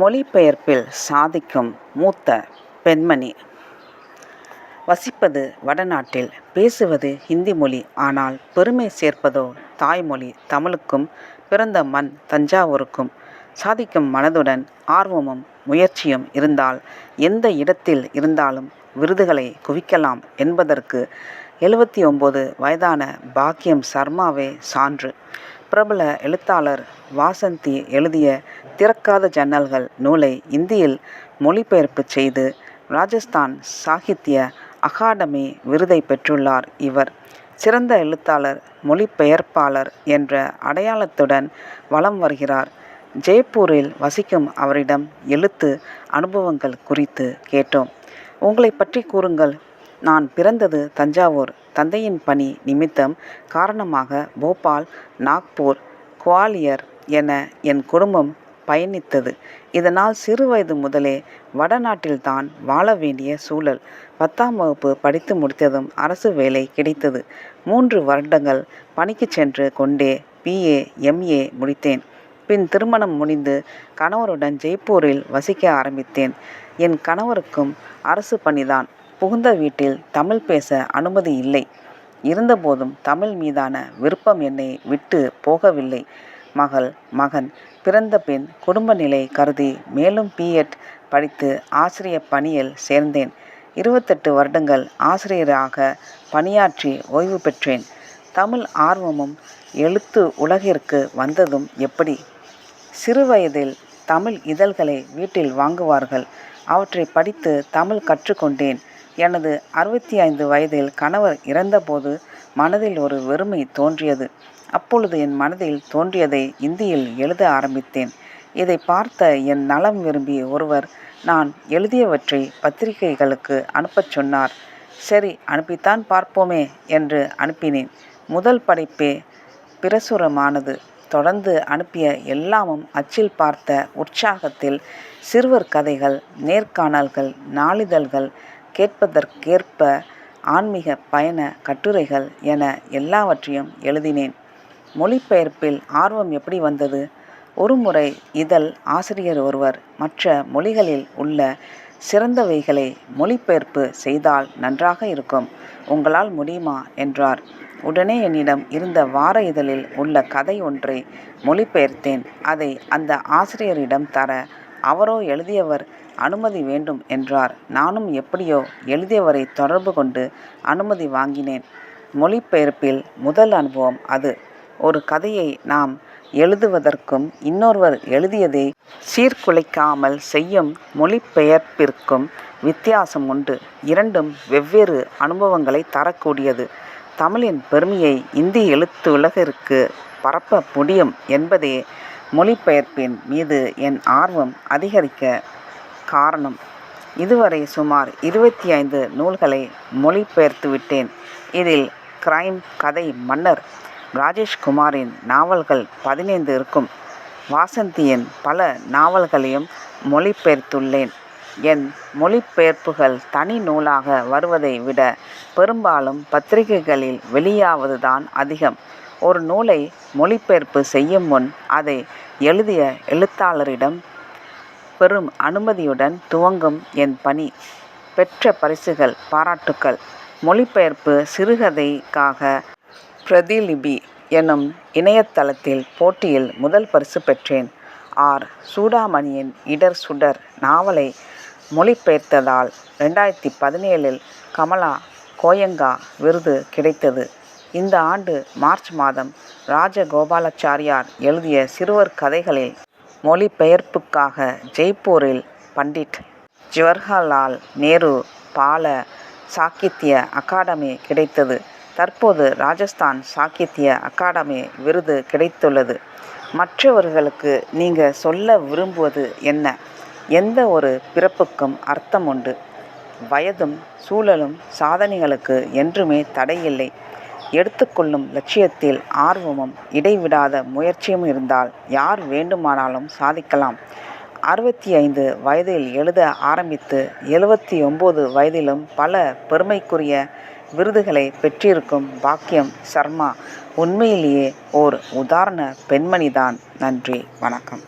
மொழிபெயர்ப்பில் சாதிக்கும் மூத்த பெண்மணி. வசிப்பது வடநாட்டில் பேசுவது ஹிந்தி மொழி ஆனால் பெருமை சேர்ப்பதோ தாய்மொழி தமிழுக்கும் பிறந்த மண் தஞ்சாவூருக்கும் சாதிக்கும் மனதுடன் ஆர்வமும் முயற்சியும் இருந்தால் எந்த இடத்தில் இருந்தாலும் விருதுகளை குவிக்கலாம் என்பதற்கு எழுபத்தி ஒம்பது வயதான பாக்கியம் சர்மாவே சான்று. பிரபல எழுத்தாளர் வாசந்தி எழுதிய திறக்காத ஜன்னல்கள் நூலை இந்தியில் மொழிபெயர்ப்பு செய்து ராஜஸ்தான் சாகித்ய அகாடமி விருதை பெற்றுள்ளார் இவர். சிறந்த எழுத்தாளர் மொழிபெயர்ப்பாளர் என்ற அடையாளத்துடன் வலம் வருகிறார். ஜெய்ப்பூரில் வசிக்கும் அவரிடம் எழுத்து அனுபவங்கள் குறித்து கேட்டோம். உங்களை பற்றி கூறுங்கள். நான் பிறந்தது தஞ்சாவூர். தந்தையின் பணி நிமித்தம் காரணமாக போபால் நாக்பூர் குவாலியர் என என் குடும்பம் பயணித்தது. இதனால் சிறுவயது முதலே வடநாட்டில்தான் வாழ வேண்டிய சூழல் பத்தாம் வகுப்பு படித்து முடித்ததும் அரசு வேலை கிடைத்தது. மூன்று வருடங்கள் பணிக்கு சென்று கொண்டே பிஏ எம்ஏ முடித்தேன். பின் திருமணம் முடிந்து கணவருடன் ஜெய்ப்பூரில் வசிக்க ஆரம்பித்தேன். என் கணவருக்கும் அரசு பணிதான். புகுந்த வீட்டில் தமிழ் பேச அனுமதி இல்லை. இருந்தபோதும் தமிழ் மீதான விருப்பம் என்னை விட்டு போகவில்லை. மகள் மகன் பிறந்த பின் குடும்ப நிலை கருதி மேலும் பிஎட் படித்து ஆசிரிய பணியில் சேர்ந்தேன். இருபத்தெட்டு வருடங்கள் ஆசிரியராக பணியாற்றி ஓய்வு பெற்றேன். தமிழ் ஆர்வமும் எழுத்து உலகிற்கு வந்ததும் எப்படி? சிறுவயதில் தமிழ் இதழ்களை வீட்டில் வாங்குவார்கள். அவற்றை படித்து தமிழ் கற்றுக்கொண்டேன். எனது அறுபத்தி ஐந்து வயதில் கணவர் இறந்தபோது மனதில் ஒரு வெறுமை தோன்றியது. அப்பொழுது என் மனதில் தோன்றியதை இந்தியில் எழுத ஆரம்பித்தேன். இதை பார்த்த என் நலம் விரும்பிய ஒருவர் நான் எழுதியவற்றை பத்திரிகைகளுக்கு அனுப்பச் சொன்னார். சரி அனுப்பித்தான் பார்ப்போமே என்று அனுப்பினேன். முதல் படைப்பே பிரசுரமானது. தொடர்ந்து அனுப்பிய எல்லாமும் அச்சில் பார்த்த உற்சாகத்தில் சிறுவர் கதைகள் நேர்காணல்கள் நாளிதழ்கள் கேட்பதற்கேற்ப ஆன்மீக பயண கட்டுரைகள் என எல்லாவற்றையும் எழுதினேன். மொழிபெயர்ப்பில் ஆர்வம் எப்படி வந்தது? ஒருமுறை இதழ் ஆசிரியர் ஒருவர் மற்ற மொழிகளில் உள்ள சிறந்தவைகளை மொழிபெயர்ப்பு செய்தால் நன்றாக இருக்கும். உங்களால் முடியுமா? என்றார். உடனே என்னிடம் இருந்த வார இதழில் உள்ள கதை ஒன்றை மொழிபெயர்த்தேன். அதை அந்த ஆசிரியரிடம் தர அவரோ எழுதியவர் அனுமதி வேண்டும் என்றார். நானும் எப்படியோ எழுதியவரை தொடர்பு கொண்டு அனுமதி வாங்கினேன். மொழிபெயர்ப்பில் முதல் அனுபவம் அது. ஒரு கதையை நாம் எழுதுவதற்கும் இன்னொருவர் எழுதியதை சீர்குலைக்காமல் செய்யும் மொழிபெயர்ப்பிற்கும் வித்தியாசம் உண்டு. இரண்டும் வெவ்வேறு அனுபவங்களை தரக்கூடியது. தமிழின் பெருமையை இந்தி எழுத்து உலகிற்கு பரப்ப முடியும் என்பதே மொழிபெயர்ப்பின் மீது என் ஆர்வம் அதிகரிக்க காரணம். இதுவரை சுமார் இருபத்தி ஐந்து நூல்களை மொழிபெயர்த்து விட்டேன். இதில் கிரைம் கதை மன்னர் ராஜேஷ்குமாரின் நாவல்கள் பதினைந்து இருக்கும். வாசந்தியின் பல நாவல்களையும் மொழிபெயர்த்துள்ளேன். என் மொழிபெயர்ப்புகள் தனி நூலாக வருவதை விட பெரும்பாலும் பத்திரிகைகளில் வெளியாவதுதான் அதிகம். ஒரு நூலை மொழிபெயர்ப்பு செய்யும் முன் அதை எழுதிய எழுத்தாளரிடம் பெரும் அனுமதியுடன் துவங்கும் என் பணி. பெற்ற பரிசுகள் பாராட்டுக்கள். மொழிபெயர்ப்பு சிறுகதைக்காக பிரதிலிபி எனும் இணையதளத்தில் போட்டியில் முதல் பரிசு பெற்றேன். ஆர். சூடாமணியின் இடர் சுடர் நாவலை மொழிபெயர்த்ததால் ரெண்டாயிரத்தி பதினேழில் கமலா கோயங்கா விருது கிடைத்தது. இந்த ஆண்டு மார்ச் மாதம் ராஜகோபாலாச்சாரியார் எழுதிய சிறுவர் கதைகளில் மொழிபெயர்ப்புக்காக ஜெய்ப்பூரில் பண்டிட் ஜவஹர்லால் நேரு பால சாகித்ய அகாடமி கிடைத்தது. தற்போது ராஜஸ்தான் சாகித்ய அகாடமி விருது கிடைத்துள்ளது. மற்றவர்களுக்கு நீங்கள் சொல்ல விரும்புவது என்ன? எந்த ஒரு பிறப்புக்கும் அர்த்தம் உண்டு? வயதும் சூழலும் சாதனைகளுக்கு என்றுமே தடையில்லை. எடுத்துக்கொள்ளும் லட்சியத்தில் ஆர்வமும் இடைவிடாத முயற்சியும் இருந்தால் யார் வேண்டுமானாலும் சாதிக்கலாம். அறுபத்தி ஐந்து வயதில் எழுத ஆரம்பித்து எழுபத்தி ஒம்பது வயதிலும் பல பெருமைக்குரிய விருதுகளை பெற்றிருக்கும் பாக்கியம் சர்மா உண்மையிலேயே ஓர் உதாரண பெண்மணிதான். நன்றி வணக்கம்.